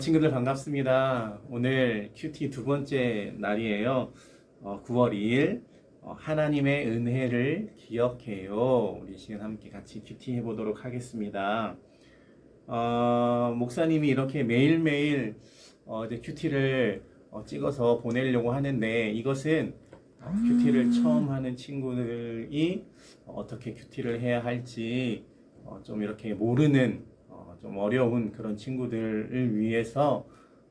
친구들 반갑습니다. 오늘 큐티 두 번째 날이에요. 어, 9월 2일 어, 하나님의 은혜를 기억해요. 우리 시간 함께 같이 큐티 해보도록 하겠습니다. 어, 목사님이 이렇게 매일매일 어, 이제 큐티를 어, 찍어서 보내려고 하는데 이것은 어, 큐티를 처음 하는 친구들이 어떻게 큐티를 해야 할지 어, 좀 이렇게 모르는 어, 좀 어려운 그런 친구들을 위해서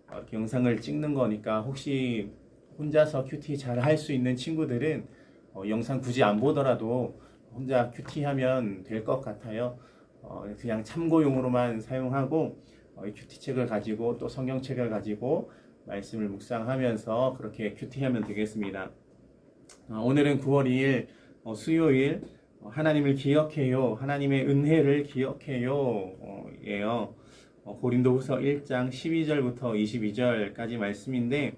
어, 이렇게 영상을 찍는 거니까 혹시 혼자서 큐티 잘 할 수 있는 친구들은 어, 영상 굳이 안 보더라도 혼자 큐티 하면 될 것 같아요. 어, 그냥 참고용으로만 사용하고 어, 이 큐티 책을 가지고 또 성경 책을 가지고 말씀을 묵상하면서 그렇게 큐티하면 되겠습니다. 어, 오늘은 9월 2일 어, 수요일 어, 하나님을 기억해요. 하나님의 은혜를 기억해요. 어, 예요. 어, 고린도후서 1장 12절부터 22절까지 말씀인데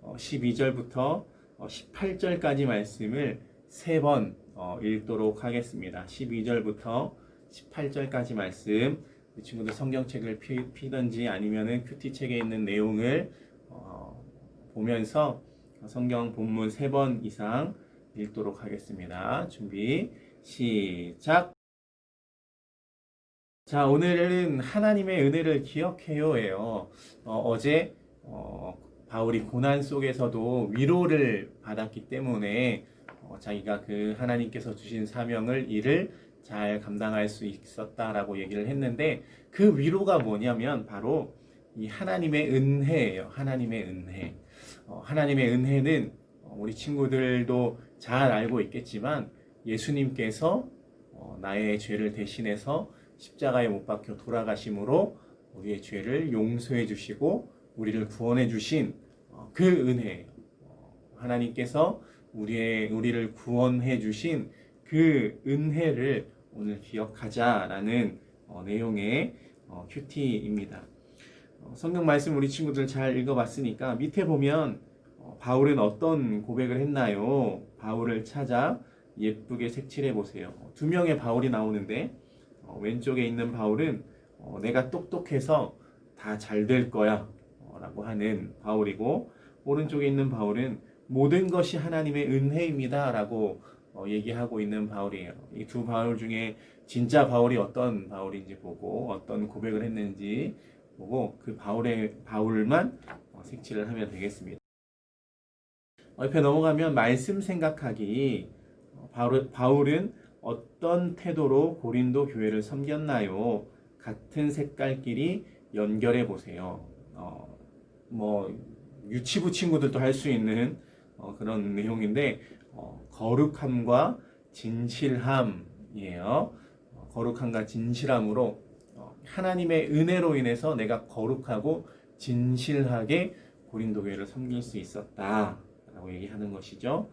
어, 12절부터 어, 18절까지 말씀을 세번 어, 읽도록 하겠습니다. 12절부터 18절까지 말씀 이 친구들 성경책을 피, 피든지 아니면은 큐티 책에 있는 내용을 어, 보면서 성경 본문 세 번 이상 읽도록 하겠습니다. 준비 시작. 자, 오늘은 하나님의 은혜를 기억해요예요. 어, 제 어, 바울이 고난 속에서도 위로를 받았기 때문에 어, 자기가 그 하나님께서 주신 사명을 일을 잘 감당할 수 있었다라고 얘기를 했는데 그 위로가 뭐냐면 바로 이 하나님의 은혜예요. 하나님의 은혜. 어, 하나님의 은혜는 어, 우리 친구들도 잘 알고 있겠지만 예수님께서 어, 나의 죄를 대신해서 십자가에 못 박혀 돌아가심으로 우리의 죄를 용서해 주시고 우리를 구원해 주신 어, 그 은혜예요. 어, 하나님께서 우리의 우리를 구원해 주신 그 은혜를 오늘 기억하자라는 어, 내용의 어, 큐티입니다. 어, 성경 말씀 우리 친구들 잘 읽어봤으니까 밑에 보면 어, 바울은 어떤 고백을 했나요? 바울을 찾아 예쁘게 색칠해 보세요. 어, 두 명의 바울이 나오는데 어, 왼쪽에 있는 바울은 어, 내가 똑똑해서 다 잘 될 거야 어, 라고 하는 바울이고 오른쪽에 있는 바울은 모든 것이 하나님의 은혜입니다 라고 어, 얘기하고 있는 바울이에요. 이 두 바울 중에 진짜 바울이 어떤 바울인지 보고 어떤 고백을 했는지 보고 그 바울의 바울만 어, 색칠을 하면 되겠습니다. 어, 옆에 넘어가면 말씀 생각하기 어, 바울, 바울은 어떤 태도로 고린도 교회를 섬겼나요? 같은 색깔끼리 연결해 보세요. 어, 뭐 유치부 친구들도 할 수 있는 어, 그런 내용인데 어, 거룩함과 진실함이에요. 어, 거룩함과 진실함으로 어, 하나님의 은혜로 인해서 내가 거룩하고 진실하게 고린도 교회를 섬길 수 있었다라고 얘기하는 것이죠.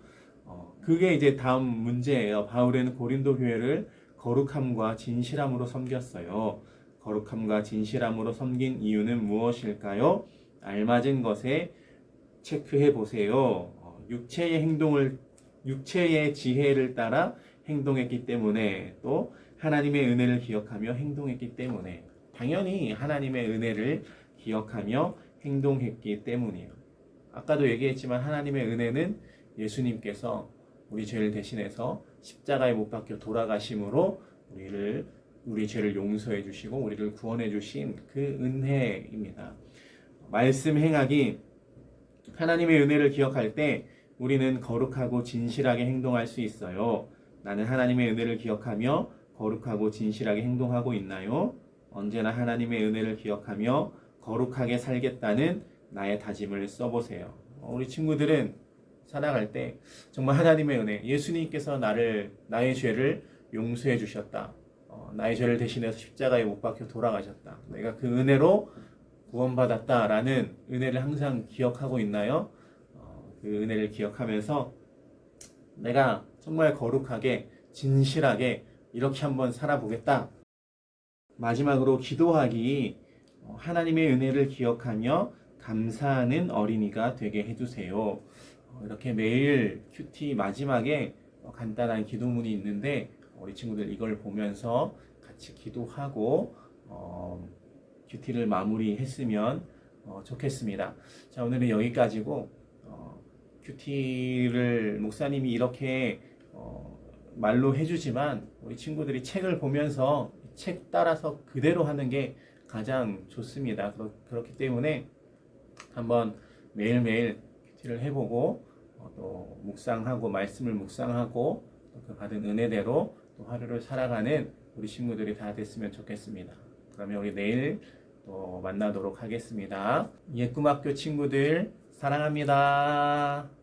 어, 그게 이제 다음 문제예요. 바울은 고린도 교회를 거룩함과 진실함으로 섬겼어요. 거룩함과 진실함으로 섬긴 이유는 무엇일까요? 알맞은 것에 체크해 보세요. 어, 육체의 행동을 육체의 지혜를 따라 행동했기 때문에 또 하나님의 은혜를 기억하며 행동했기 때문에 당연히 하나님의 은혜를 기억하며 행동했기 때문이에요. 아까도 얘기했지만 하나님의 은혜는 예수님께서 우리 죄를 대신해서 십자가에 못 박혀 돌아가심으로 우리를 우리 죄를 용서해 주시고 우리를 구원해 주신 그 은혜입니다. 말씀 행하기 하나님의 은혜를 기억할 때 우리는 거룩하고 진실하게 행동할 수 있어요. 나는 하나님의 은혜를 기억하며 거룩하고 진실하게 행동하고 있나요? 언제나 하나님의 은혜를 기억하며 거룩하게 살겠다는 나의 다짐을 써보세요. 어, 우리 친구들은 살아갈 때 정말 하나님의 은혜, 예수님께서 나를 나의 죄를 용서해 주셨다. 어, 나의 죄를 대신해서 십자가에 못 박혀 돌아가셨다. 내가 그 은혜로 구원받았다라는 은혜를 항상 기억하고 있나요? 어, 그 은혜를 기억하면서 내가 정말 거룩하게 진실하게 이렇게 한번 살아보겠다. 마지막으로 기도하기 어, 하나님의 은혜를 기억하며 감사하는 어린이가 되게 해주세요. 어, 이렇게 매일 큐티 마지막에 어, 간단한 기도문이 있는데 우리 친구들 이걸 보면서 같이 기도하고 어, 큐티를 마무리했으면 어, 좋겠습니다. 자, 오늘은 여기까지고 어, 큐티를 목사님이 이렇게 어, 말로 해주지만 우리 친구들이 책을 보면서 책 따라서 그대로 하는 게 가장 좋습니다. 그렇, 그렇기 때문에 한번 매일매일 큐 티를 해보고 어, 또 묵상하고 말씀을 묵상하고 또그 받은 은혜대로 또 하루를 살아가는 우리 친구들이 다 됐으면 좋겠습니다. 그러면 우리 내일 또 만나도록 하겠습니다. 예꿈학교 친구들 사랑합니다.